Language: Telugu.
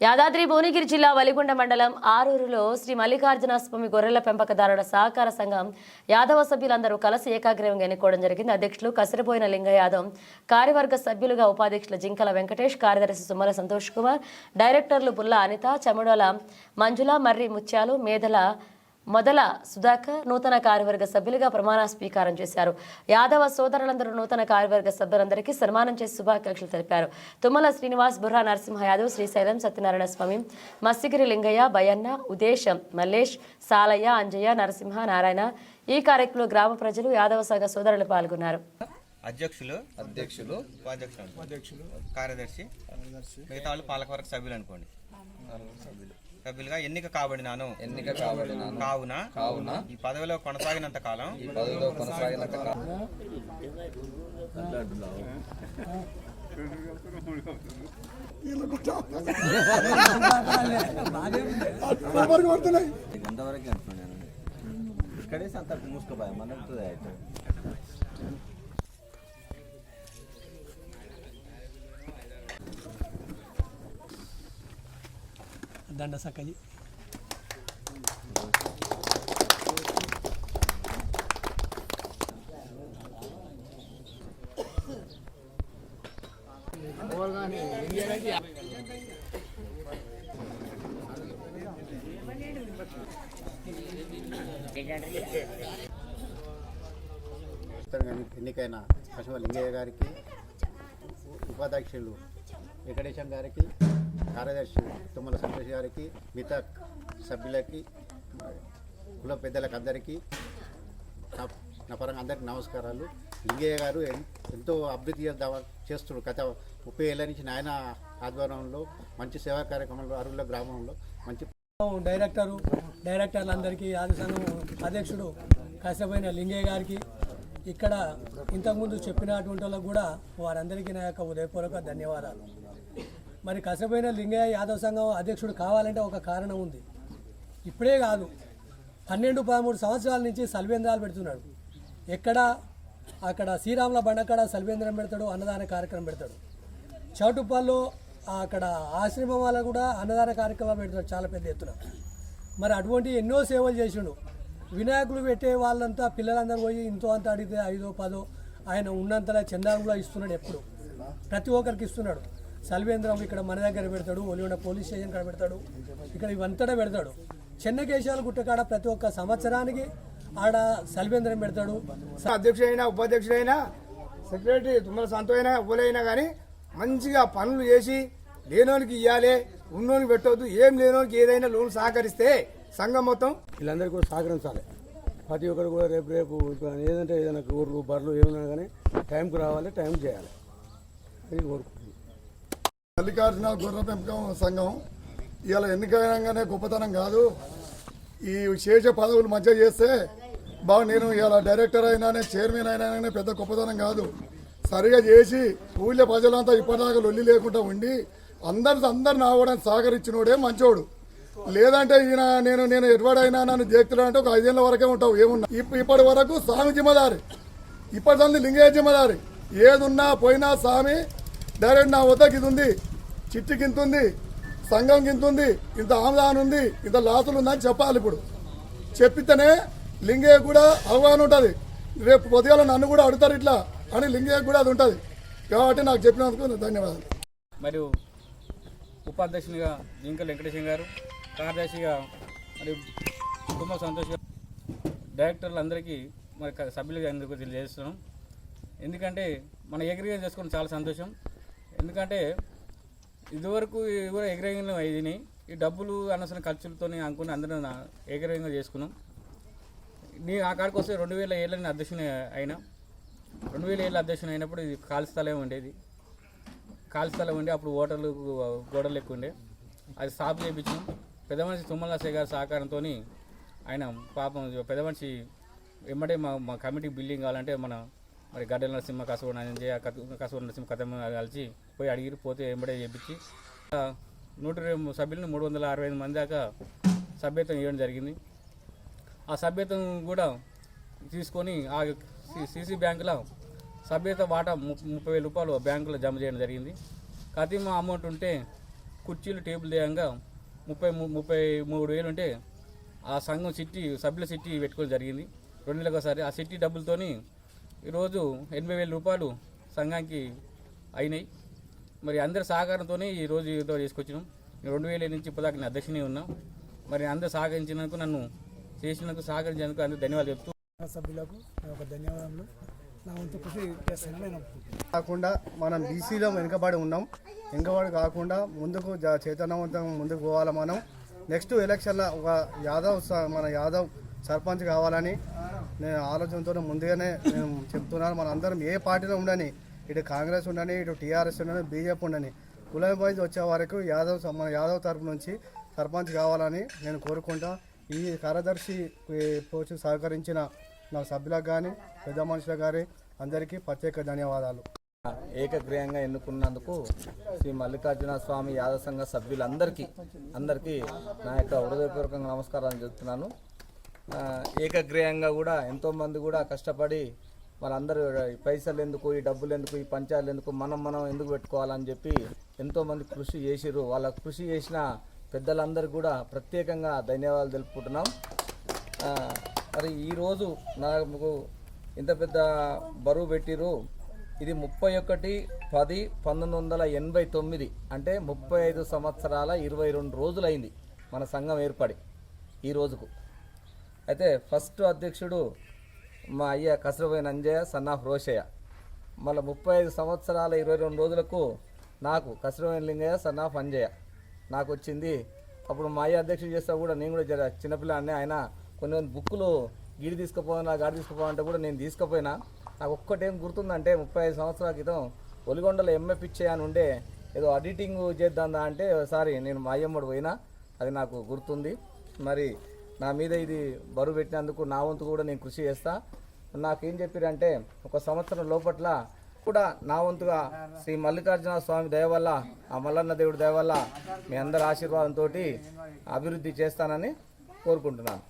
యాదాద్రి భువనగిరి జిల్లా వలిగొండ మండలం ఆరూరులో శ్రీ మల్లికార్జున స్వామి గొర్రెల పెంపకదారుల సహకార సంఘం యాదవ సభ్యులందరూ కలిసి ఏకాగ్రీవంగా ఎన్నుకోవడం జరిగింది. అధ్యక్షులు కసిరిపోయిన లింగ యాదవ్ కార్యవర్గ సభ్యులుగా ఉపాధ్యక్షులు జింకల వెంకటేష్ కార్యదర్శి సుమల సంతోష్ కుమార్ డైరెక్టర్లు బుల్ల అనిత చముడోల మంజుల మర్రి ముత్యాలు మేదల మొదల సుధాకర్ నూతన కార్యవర్గ సభ్యులుగా ప్రమాణ స్వీకారం చేశారు. యాదవ సోదరులందరూ నూతన కార్యవర్గ సభ్యులందరికీ సన్మానం చేసి శుభాకాంక్షలు తెలిపారు. తుమ్మల శ్రీనివాస్ బుర్రా నరసింహ యాదవ్ శ్రీశైలం సత్యనారాయణ స్వామి మత్స్యగిరి లింగయ్య బయన్న ఉదేశం మల్లేష్ సాలయ్య అంజయ్య నరసింహ నారాయణ ఈ కార్యక్రమంలో గ్రామ ప్రజలు యాదవ సంఘ సోదరులు పాల్గొన్నారు. అధ్యక్షులు అధ్యక్షులు ఉపాధ్యక్షులు అధ్యక్షులు కార్యదర్శి మిగతా వాళ్ళు పాలకవర్గ సభ్యులు అనుకోండి. సభ్యులుగా ఎన్నిక కాబడినాను. ఎన్నిక కాబడినాను. కావున కావున ఈ పదవిలో కొనసాగినంత కాలం ఈ పదవిలో కొనసాగినంత కాలం. ఇక్కడే అంత మూసుకోపోయా. మన దండ సక్కజి నూతనంగా ఎన్నికైన కృష్ణ లింగయ్య గారికి ఉపాధ్యక్షులు వెంకటేశం గారికి కార్యదర్శి తుమ్మల సంతోష్ గారికి మిగతా సభ్యులకి కుల పెద్దలకు అందరికీ నా నా పరంగా అందరికీ నమస్కారాలు. లింగయ్య గారు ఎంతో అభివృద్ధి చేద్దామ- చేస్తున్నారు. గత ముప్పై ఏళ్ళ నుంచి నాయన ఆధ్వర్యంలో మంచి సేవా కార్యక్రమంలో అరువుల గ్రామంలో మంచి డైరెక్టరు డైరెక్టర్లందరికీ ఆది సంఘం అధ్యక్షుడు కాసేపైన లింగయ్య గారికి ఇక్కడ ఇంతకుముందు చెప్పినటువంటి వాళ్ళకు కూడా వారందరికీ నా యొక్క ఉదయపూర్వక ధన్యవాదాలు. మరి కసపోయిన లింగయ్య యాదవ్ సంఘం అధ్యక్షుడు కావాలంటే ఒక కారణం ఉంది. ఇప్పుడే కాదు పన్నెండు పదమూడు సంవత్సరాల నుంచి సల్వేంద్రాలు పెడుతున్నాడు. ఎక్కడ? అక్కడ శ్రీరాముల బండక్కడ సల్వేంద్రం పెడతాడు అన్నదాన కార్యక్రమం పెడతాడు. చౌటుప్పల్లో అక్కడ ఆశ్రమం వల్ల కూడా అన్నదాన కార్యక్రమాలు పెడతాడు చాలా పెద్ద ఎత్తున. మరి అటువంటి ఎన్నో సేవలు చేసిండు. వినాయకులు పెట్టే వాళ్ళంతా పిల్లలందరూ పోయి ఇంతో అంత అడిగితే ఐదో పదో ఆయన ఉన్నంతలా చందాలు కూడా ఇస్తున్నాడు ఎప్పుడు. ప్రతి ఒక్కరికి ఇస్తున్నాడు. సల్వేంద్రం ఇక్కడ మన దగ్గర పెడతాడు ఒలివడ పోలీస్ స్టేషన్ కాడ పెడతాడు. ఇక్కడ ఇవంతటా పెడతాడు. చెన్నకేశాల గుట్టకాడ ప్రతి ఒక్క సంవత్సరానికి ఆడ సల్వేంద్రం పెడతాడు. అధ్యక్షుడైనా ఉపాధ్యక్షుడైనా సెక్రటరీ తుమ్మల సంతోషైనా ఎవరైనా కానీ మంచిగా పనులు చేసి లేనోనికి ఇవ్వాలి ఉన్నోనికి పెట్టవద్దు ఏం లేనోనికి ఏదైనా లోన్ సహకరిస్తే సంఘం మొత్తం వీళ్ళందరికీ కూడా సహకరించాలి ప్రతి ఒక్కరు కూడా రేపు రేపు ఏదంటే ఏదైనా ఊర్లు బర్రెలు ఏమైనా కానీ టైంకి రావాలి టైం చేయాలి. ఇది కోరుకుంటున్నాను మల్లికార్జున గొర్రె పెంపకం సంఘం. ఇవాళ ఎన్నికైనాగానే గొప్పతనం కాదు. ఈ శేష పదవులు మధ్య చేస్తే బాగా నేను ఇలా డైరెక్టర్ అయినానే చైర్మన్ అయినానే పెద్ద గొప్పతనం కాదు. సరిగా చేసి ఊళ్ళో ప్రజలంతా ఇప్పటిదాకా లొల్లి లేకుండా ఉండి అందరి అందరిని ఆవడానికి సహకరించినోడే మంచోడు. లేదంటే ఈయన నేను నేను ఎటువాడైనా నన్ను దేక్తులు అంటే ఒక ఐదేళ్ళ వరకే ఉంటావు ఏమున్నా? ఇప్ప- ఇప్పటి వరకు స్వామి జిమ్మదారి. ఇప్పటి సంది లింగయ్య జిమ్మదారి. ఏదున్నా పోయినా స్వామి డైరెక్ట్ నా వద్దకు ఇది ఉంది. చిట్టికి ఇంత ఉంది. సంఘం ఇంత ఉంది. ఇంత ఆమ్లాన్ ఉంది. ఇంత లాసులు ఉందని చెప్పాలి ఇప్పుడు. చెప్పితేనే లింగయ్య కూడా అవగాహన ఉంటుంది. రేపు పొద్దుగాల నన్ను కూడా అడుగుతారు ఇట్లా అని లింగయ్య కూడా అది ఉంటుంది. కాబట్టి నాకు చెప్పినందుకు ధన్యవాదాలు. మరియు ఉపాధ్యక్షునిగా జింక వెంకటేశం గారు కార్యదర్శిగా మరి కుటుంబ సంతోష్ డైరెక్టర్లు అందరికీ మరి సభ్యులుగా ఎందుకు తెలియజేస్తున్నాం. ఎందుకంటే మన ఏకరీగా చేసుకోవడం చాలా సంతోషం. ఎందుకంటే ఇదివరకు కూడా ఎగ్రిగేషన్ అయ్యి ఈ డబ్బులు అనవసరం ఖర్చులతో అనుకుని అందరం ఏకగ్రీవంగా చేసుకున్నాం. నీ ఆ కాడికి వస్తే రెండు వేల ఏళ్ళని అధ్యక్షుని అయినా రెండు వేల ఏళ్ళ అధ్యక్షుని అయినప్పుడు ఇది ఖాళీ స్థలం ఉండేది. ఖాళీ స్థలం ఉండే అప్పుడు ఓటర్లు గోడలు ఎక్కువ ఉండే. అది సాఫ్ చేయించాం పెద్ద మనిషి తుమ్మల గారి సహకారంతో ఆయన పాపం పెద్ద మనిషి వెంబడే మా మా కమిటీ బిల్డింగ్ కావాలంటే మన మరి గడ్డల నరసింహ కసవ నంజయ్య కసవ నరసింహ కథ కలిసి పోయి అడిగిరి పోతే ఎంబడే చేపించి నూట ఇరవై సభ్యులను మూడు వందల అరవై ఐదు మంది దాకా సభ్యత్వం ఇవ్వడం జరిగింది. ఆ సభ్యత్వం కూడా తీసుకొని ఆ సీసీ బ్యాంకులో సభ్యత వాటా ముప్పై వేల రూపాయలు బ్యాంకులో జమ చేయడం జరిగింది. కతిమ అమౌంట్ ఉంటే కుర్చీలు టేబుల్ దేయంగా ముప్పై ము- ముప్పై మూడు వేలు ఉంటే ఆ సంఘం సిట్టి సభ్యుల సిట్టి పెట్టుకోవడం జరిగింది. రెండు నెలలకు ఒకసారి ఆ సిట్టి డబ్బులతోని ఈరోజు ఎనభై వేల రూపాయలు సంఘానికి అయినాయి. మరి అందరి సహకారంతోనే ఈ రోజు ఏదో చేసుకొచ్చినాం. నేను రెండు వేల నుంచి ఇప్పటిదాకా నేను అధ్యక్షుని ఉన్నా. మరి అందరు సహకరించినందుకు నన్ను చేసినందుకు సహకరించినందుకు అందరూ ధన్యవాదాలు చెప్తూ సభ్యులకు యొక్క ధన్యవాదములు. నా వంతు కృషి నేను. కాకుండా మనం బీసీలో వెనుకబడి ఉన్నాం. వెనుకబడి కాకుండా ముందుకు జ- చైతన్యవంతంగా ముందుకు పోవాలి మనం. నెక్స్ట్ ఎలక్షన్లో ఒక యాదవ్ స- మన యాదవ్ సర్పంచ్ కావాలని నేను ఆలోచనతో ముందుగానే నేను చెప్తున్నాను. మన అందరం ఏ పార్టీలో ఉండని ఇటు కాంగ్రెస్ ఉండని ఇటు టీఆర్ఎస్ ఉండని బీజేపీ ఉండని కులం వైజ్ వచ్చే వరకు యాదవ్ స- మన యాదవ్ తరపు నుంచి సర్పంచ్ కావాలని నేను కోరుకుంటా. ఈ కార్యదర్శి పోచి సహకరించిన నా సభ్యులకు కానీ పెద్ద మనుషులకు కానీ అందరికీ ప్రత్యేక ధన్యవాదాలు. ఏకగ్రీయంగా ఎన్నుకున్నందుకు శ్రీ మల్లికార్జున స్వామి యాదవ సంఘ సభ్యులందరికీ అందరికీ నా యొక్క హృదయపూర్వకంగా నమస్కారాలు చెప్తున్నాను. ఏకగ్రీయంగా కూడా ఎంతోమంది కూడా కష్టపడి వాళ్ళందరూ పైసలు ఎందుకు ఈ డబ్బులు ఎందుకు ఈ పంచాయతీలు ఎందుకు మనం మనం ఎందుకు పెట్టుకోవాలని చెప్పి ఎంతోమంది కృషి చేసిర్రు. వాళ్ళ కృషి చేసిన పెద్దలందరికీ కూడా ప్రత్యేకంగా ధన్యవాదాలు తెలుపుకుంటున్నాం. మరి ఈరోజు నాకు ఇంత పెద్ద బరువు పెట్టిరు ఇది ముప్పై ఒకటి పది పంతొమ్మిది వందల ఎనభై తొమ్మిది అంటే ముప్పై ఐదు సంవత్సరాల ఇరవై రెండు రోజులైంది మన సంఘం ఏర్పడి ఈ రోజుకు. అయితే ఫస్ట్ అధ్యక్షుడు మా అయ్య కసరబోయిన అంజయ్య సన్నాఫ్ రోషయ్య. మళ్ళీ ముప్పై ఐదు సంవత్సరాల ఇరవై రెండు రోజులకు నాకు కసరబోయిన లింగయ్య సన్నాఫ్ అంజయ్య. నాకు వచ్చింది. అప్పుడు మా అయ్య అధ్యక్షుడు చేస్తా కూడా నేను కూడా జర చిన్నపిల్లాడిని. ఆయన కొన్ని కొన్ని బుక్కులు గిడి తీసుకుపోయినా గాడి తీసుకుపోవాలంటే కూడా నేను తీసుకుపోయినా. నాకు ఒక్కటేం గుర్తుందంటే ముప్పై ఐదు సంవత్సరాల క్రితం ఒలిగొండలో ఎంఏ పిచ్చే అని ఉండే ఏదో ఎడిటింగ్ చేద్దాందా అంటే సారీ నేను మా అయ్యమ్మడు పోయినా. అది నాకు గుర్తుంది. మరి నా మీద ఇది బరువు పెట్టినందుకు నా వంతు కూడా నేను కృషి చేస్తా. నాకేం చెప్పారంటే ఒక సంవత్సరం లోపట్ల కూడా నా వంతుగా శ్రీ మల్లికార్జున స్వామి దయ వల్ల ఆ మల్లన్న దేవుడి దయ వల్ల మీ అందరి ఆశీర్వాదంతో అభివృద్ధి చేస్తానని కోరుకుంటున్నాను.